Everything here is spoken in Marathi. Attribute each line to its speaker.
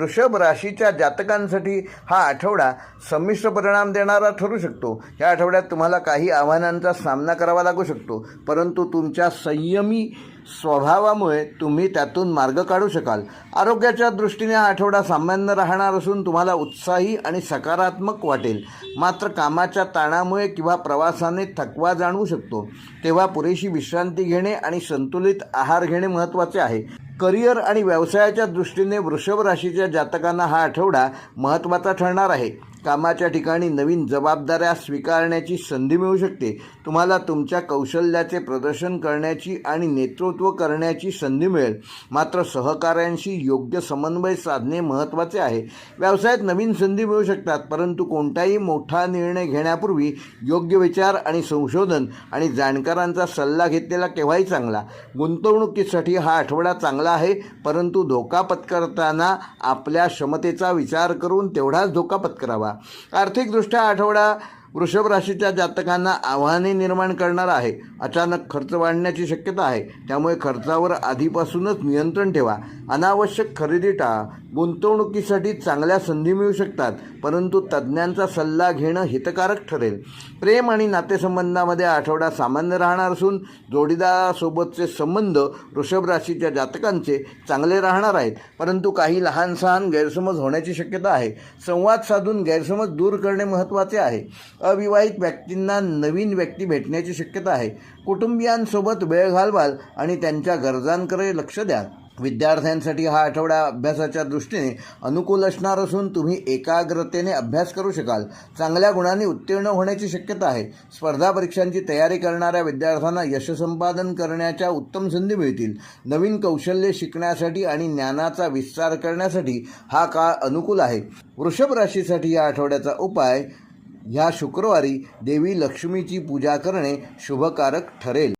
Speaker 1: वृषभ राशीच्या जातकांसाठी हा आठवडा संमिश्र परिणाम देणारा ठरू शकतो. या आठवड्यात तुम्हाला काही आव्हानांचा सामना करावा लागू शकतो. परंतु तुमच्या संयमी स्वभावामुळे तुम्ही त्यातून मार्ग काढू शकाल. आरोग्याच्या दृष्टीने हा आठवडा सामान्य राहणार असून तुम्हाला उत्साही आणि सकारात्मक वाटेल. मात्र कामाच्या ताणामुळे किंवा प्रवासाने थकवा जाणवू शकतो. तेव्हा पुरेशी विश्रांती घेणे आणि संतुलित आहार घेणे महत्त्वाचे आहे. करिअर आणि व्यवसायाच्या दृष्टीने वृषभ राशीच्या जातकांना हा आठवडा महत्त्वाचा ठरणार आहे. कामाच्या ठिकाणी नवीन जबाबदाऱ्या स्वीकारण्याची संधी मिळू शकते. तुम्हाला तुमच्या कौशल्याचे प्रदर्शन करण्याची आणि नेतृत्व करण्याची संधी मिळेल. मात्र सहकाऱ्यांशी योग्य समन्वय साधणे महत्त्वाचे आहे. व्यवसायात नवीन संधी मिळू शकतात परंतु कोणताही मोठा निर्णय घेण्यापूर्वी योग्य विचार आणि संशोधन आणि जाणकारांचा सल्ला घेतलेला केव्हाही चांगला. गुंतवणुकीसाठी हा आठवडा चांगला आहे परंतु धोका पत्करताना आपल्या क्षमतेचा विचार करून तेवढाच धोका पत्करावा. आर्थिकदृष्ट्या आठवडा वृषभ राशीच्या जातकांना आव्हाने निर्माण करणार आहे. अचानक खर्च वाढण्याची शक्यता आहे. त्यामुळे खर्चावर आधीपासूनच नियंत्रण ठेवा. अनावश्यक खरेदी टाळा. गुंतवणुकीसाठी चांगल्या संधी मिळू शकतात परंतु तज्ज्ञांचा सल्ला घेणं हितकारक ठरेल. प्रेम आणि नातेसंबंधामध्ये आठवडा सामान्य राहणार असून जोडीदारासोबतचे संबंध वृषभ राशीच्या जातकांचे चांगले राहणार आहेत परंतु काही लहान सहान गैरसमज होण्याची शक्यता आहे. संवाद साधून गैरसमज दूर करणे महत्त्वाचे आहे. अविवाहित व्यक्तींना नवीन व्यक्ती भेटण्याची शक्यता आहे. कुटुंबियांसोबत वेळ घालवाल आणि त्यांच्या गरजांकडे लक्ष द्याल. विद्यार्थ्यांसाठी हा आठवडा अभ्यासाच्या दृष्टीने अनुकूल असणार असून तुम्ही एकाग्रतेने अभ्यास करू शकाल. चांगल्या गुणांनी उत्तीर्ण होण्याची शक्यता आहे. स्पर्धा परीक्षांची तयारी करणाऱ्या विद्यार्थ्यांना यशसंपादन करण्याच्या उत्तम संधी मिळतील. नवीन कौशल्य शिकण्यासाठी आणि ज्ञानाचा विस्तार करण्यासाठी हा काळ अनुकूल आहे. वृषभ राशीसाठी या आठवड्याचा उपाय ह्या शुक्रवारी देवी लक्ष्मीची पूजा करणे शुभकारक ठरेल.